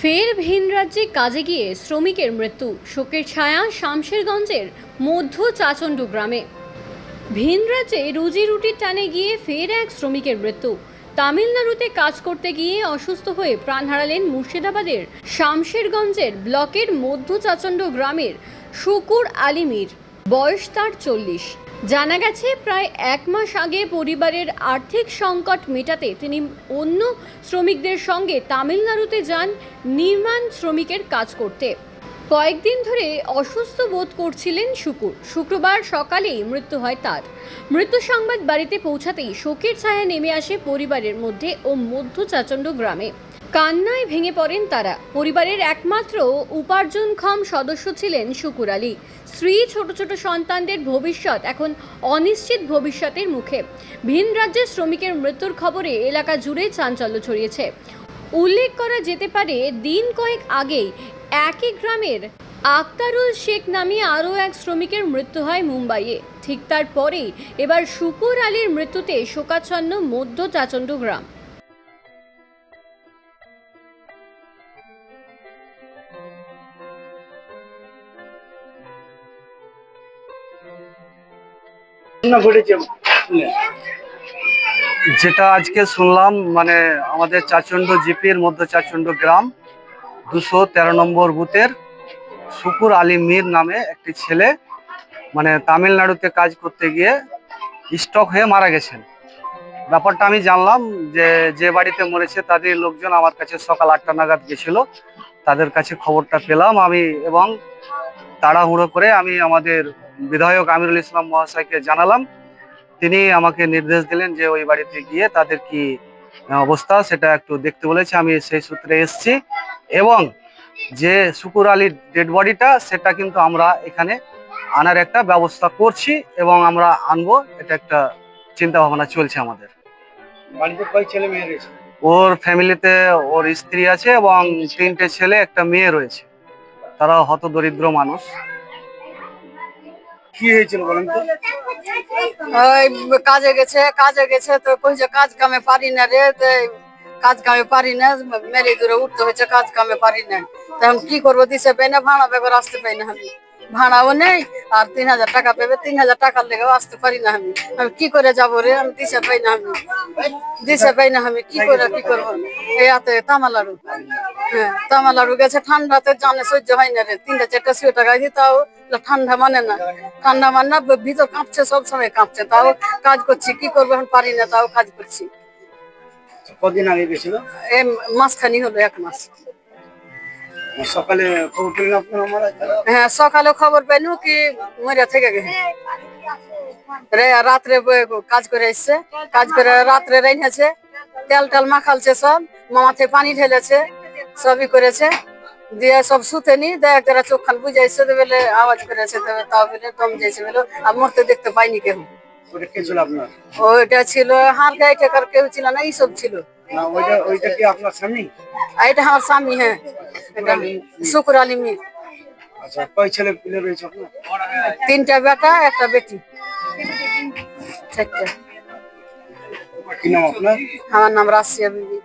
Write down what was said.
ফের ভিন রাজ্যে কাজে গিয়ে শ্রমিকের মৃত্যু। শোকের ছায়া শামশেরগঞ্জের মধ্য চাচণ্ড গ্রামে। ভিন রাজ্যে রুজি রুটির টানে গিয়ে ফের এক শ্রমিকের মৃত্যু। তামিলনাড়ুতে কাজ করতে গিয়ে অসুস্থ হয়ে প্রাণ হারালেন মুর্শিদাবাদের শামশেরগঞ্জের ব্লকের মধ্য চাচণ্ড গ্রামের শুকুর আলিমির বয়স তার চল্লিশ। জানা গেছে, প্রায় এক মাস আগে পরিবারের আর্থিক সংকট মেটাতে তিনি অন্য শ্রমিকদের সঙ্গে তামিলনাড়ুতে যান নির্মাণ শ্রমিকের কাজ করতে। কয়েকদিন ধরে অসুস্থ বোধ করছিলেন শুকুর। শুক্রবার সকালেই মৃত্যু হয় তার। মৃত্যু সংবাদ বাড়িতে পৌঁছাতেই শোকের ছায়া নেমে আসে পরিবারের মধ্যে ও মধ্য চাচণ্ড গ্রামে। কান্নায় ভেঙে পড়েন তারা। পরিবারের একমাত্র উপার্জনক্ষম সদস্য ছিলেন শুকুর আলী। স্ত্রী, ছোট ছোট সন্তানদের ভবিষ্যৎ এখন অনিশ্চিত ভবিষ্যতের মুখে। ভিন রাজ্যের শ্রমিকের মৃত্যুর খবরে এলাকা জুড়ে চাঞ্চল্য ছড়িয়েছে। উল্লেখ করা যেতে পারে, দিন কয়েক আগেই একই গ্রামের আক্তারুল শেখ নামে আরও এক শ্রমিকের মৃত্যু হয় মুম্বাইয়ে। ঠিক তারপরেই এবার শুকুর আলীর মৃত্যুতে শোকাচ্ছন্ন মধ্য চাচণ্ড গ্রাম। যেটা আজকে শুনলাম মানে আমাদের চাচণ্ড জিপির মধ্য চাচণ্ড গ্রাম, দুশো তেরো নম্বর বুথের শুকুর আলী মীর নামে একটি ছেলে মানে তামিলনাড়ুতে কাজ করতে গিয়ে স্টক হয়ে মারা গেছেন। ব্যাপারটা আমি জানলাম যে যে বাড়িতে মরেছে তাদের লোকজন আমার কাছে সকাল আটটা নাগাদ গেছিল। তাদের কাছে খবরটা পেলাম আমি এবং তাড়াহুড়ো করে আমি আমাদের বিধায়ক আমিরুল ইসলাম মহাশয়কে জানালাম। তিনি আমাকে নির্দেশ দিলেন যে ওই বাড়িতে গিয়ে তাদের কি অবস্থা সেটা একটু দেখতে বলেছে। আমি সেই সূত্রে এসেছি এবং যে শুকুর আলীর ডেড বডিটা সেটা কিন্তু আমরা এখানে আনার একটা ব্যবস্থা করছি এবং আমরা আনব। এটা একটা চিন্তা ভাবনা চলছে আমাদের। বাড়িতে কয় ছেলে মেয়ে রয়েছে? ওর ফ্যামিলিতে ওর স্ত্রী আছে এবং তিনটে ছেলে একটা মেয়ে রয়েছে। তারা হত দরিদ্র মানুষ। কি হয়েছিল বলেন তো? ওই কাজে গেছে কাজে গেছে তো কইছে, কাজ কামে পারি না রে। কাজ কামে পারি না, মেরে দূরে উঠতে হয়েছে, কাজ কামে পারি না। তো আমি কি করব? দিছে পাই না ভাড়া বেবার আসতে পাই না আমি। ভাড়াও নেই, আর তিন হাজার টাকা পেবে, তিন হাজার টাকার লেগেও আসতে পারি না আমি। আমি কি করে যাব রে? আমি দিছে পাই না আমি। দিছে পাই না আমি, কি করে, কি করব? এই হাতে তামালাড়ু হ্যাঁ তামালাড়ু গেছে ঠান্ডাতে জানে সহ্য হয় না রে। তিনটা চারটা সোয়েটার গায়ে দিই তাও ঠান্ডা মানে না। ঠান্ডা মানে না ভিতর কাঁপছে সব সময় কাঁপছে। তাও কাজ করছি কি করব এখন পারি না তাও কাজ করছি। কদিন আগে গেছিল? এই মাসখানি হলো এক মাস। সকালে খবর পেলেন আপনার হ্যাঁ সকালে খবর পাইনু কি মরিয়া থেকে গেছে। রাত্রে কাজ করে এসছে। কাজ করে রাত্রে রেখেছে তেল টেল মাখালছে সব। মামাতে পানি ঢেলেছে। সবই করেছে। দিয়ে সব শুতে নি দেখ তারা চোখ খান বুঝাইছে বলে আওয়াজ করেছে তো তাও বলে দম যাইছে বলে আর মরতে দেখতে পাইনি কেউ। ওইটা ছিল হার গায়ে টেকার কেউ ছিল না এইসব ছিল। ওইটা ওইটা কি আপনার স্বামী? এটা আমার স্বামী হ্যাঁ। শুকুর আলী মির আচ্ছা কয় ছেলে পিলে রয়েছে তিনটা বেটা একটা বেটি। চারটা। কি নাম আপনার? আমার নাম রাশিয়া বিবি।